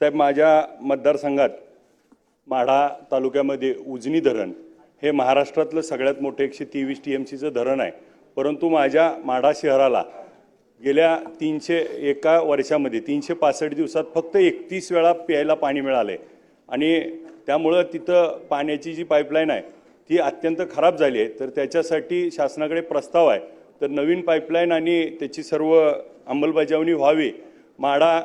साहेब माझ्या मतदारसंघात माढा तालुक्यामध्ये उजनी धरण हे महाराष्ट्रातलं सगळ्यात मोठं एकशे तेवीस टी एम सीचं धरण आहे. परंतु माझ्या माढा शहराला गेल्या तीनशे एका वर्षामध्ये तीनशे पासष्ट दिवसात फक्त एकतीस वेळा प्यायला पाणी मिळालं आहे आणि त्यामुळं तिथं पाण्याची जी पाईपलाईन आहे ती अत्यंत खराब झाली आहे. तर त्याच्यासाठी शासनाकडे प्रस्ताव आहे. तर नवीन पाईपलाईन आणि त्याची सर्व अंमलबजावणी व्हावी. माढा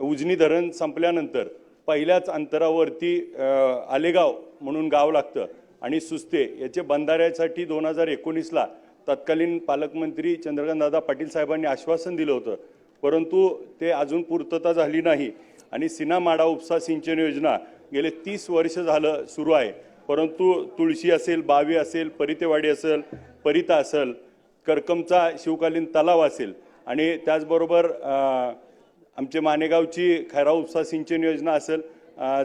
उजनी धरण संपल्यानंतर पहिल्याच अंतरावरती आलेगाव म्हणून गाव लागतं. आणि सुस्ते याचे बंधाऱ्यासाठी दोन हजार एकोणीसला तत्कालीन पालकमंत्री चंद्रकांतदादा पाटील साहेबांनी आश्वासन दिलं होतं. परंतु ते अजून पूर्तता झाली नाही. आणि सिना माडा उपसा सिंचन योजना गेले तीस वर्ष झालं सुरू आहे. परंतु तुळशी असेल बावी असेल परितेवाडी असेल परिता असेल करकमचा शिवकालीन तलाव असेल. आणि त्याचबरोबर आमचे मानेगावची खैरा उपसा सिंचन योजना असेल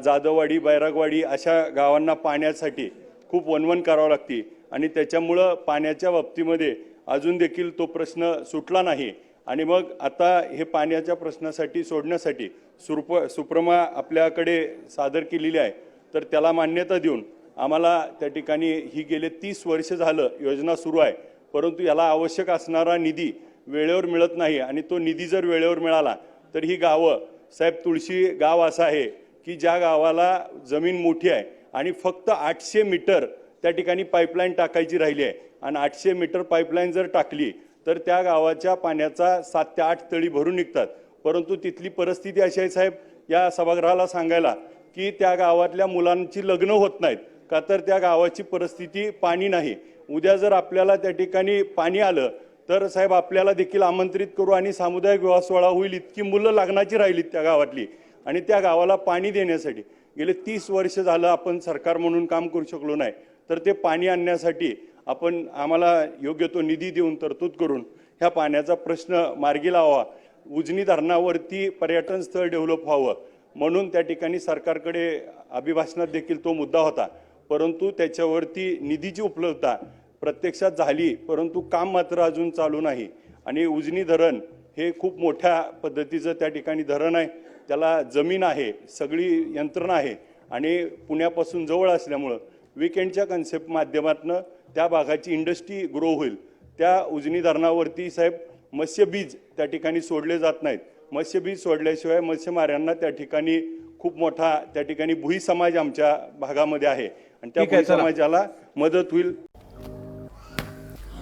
जाधववाडी बैरागवाडी अशा गावांना पाण्यासाठी खूप वनवन करावं लागते. आणि त्याच्यामुळं पाण्याच्या बाबतीमध्ये अजून देखील तो प्रश्न सुटला नाही. आणि मग आता हे पाण्याच्या प्रश्नासाठी सोडण्यासाठी सुरप सुप्रमा आपल्याकडे सादर केलेली आहे. तर त्याला मान्यता देऊन आम्हाला त्या ठिकाणी ही गेले तीस वर्ष झालं योजना सुरू आहे. परंतु याला आवश्यक असणारा निधी वेळेवर मिळत नाही आणि तो निधी जर वेळेवर मिळाला तर ही गावं साहेब तुळशी गाव असं आहे की ज्या गावाला जमीन मोठी आहे आणि फक्त आठशे मीटर त्या ठिकाणी पाईपलाईन टाकायची राहिली आहे. आणि आठशे मीटर पाईपलाईन जर टाकली तर त्या गावाच्या पाण्याचा सात ते आठ तळी भरून निघतात. परंतु तिथली परिस्थिती अशी आहे साहेब या सभागृहाला सांगायला की त्या गावातल्या मुलांची लग्न होत नाहीत का तर त्या गावाची परिस्थिती पाणी नाही. उद्या जर आपल्याला त्या ठिकाणी पाणी आलं तर साहेब आपल्याला देखील आमंत्रित करू आणि सामुदायिक विवाह सोहळा होईल इतकी मुलं लग्नाची राहिलीत त्या गावातली. आणि त्या गावाला पाणी देण्यासाठी गेले तीस वर्ष झालं आपण सरकार म्हणून काम करू शकलो नाही. तर ते पाणी आणण्यासाठी आपण आम्हाला योग्य तो निधी देऊन तरतूद करून ह्या पाण्याचा प्रश्न मार्गी लावा. उजनी धरणावरती पर्यटन स्थळ डेव्हलप व्हावं. म्हणून त्या ठिकाणी सरकारकडे अभिभाषणात देखील तो मुद्दा होता. परंतु त्याच्यावरती निधीची उपलब्धता प्रत्यक्षात झाली परंतु काम मात्र अजून चालू नाही. आणि उजनी धरण हे खूप मोठ्या पद्धतीचं त्या ठिकाणी धरण आहे. त्याला जमीन आहे सगळी यंत्रणा आहे. आणि पुण्यापासून जवळ असल्यामुळं विकेंडच्या कन्सेप्ट माध्यमातून त्या भागाची इंडस्ट्री ग्रो होईल. त्या उजनी धरणावरती साहेब मत्स्यबीज त्या ठिकाणी सोडले जात नाहीत. मत्स्यबीज सोडल्याशिवाय मत्स्यमाऱ्यांना त्या ठिकाणी खूप मोठा त्या ठिकाणी भुई समाज आमच्या भागामध्ये आहे. आणि त्या भुई. समाजाला मदत होईल.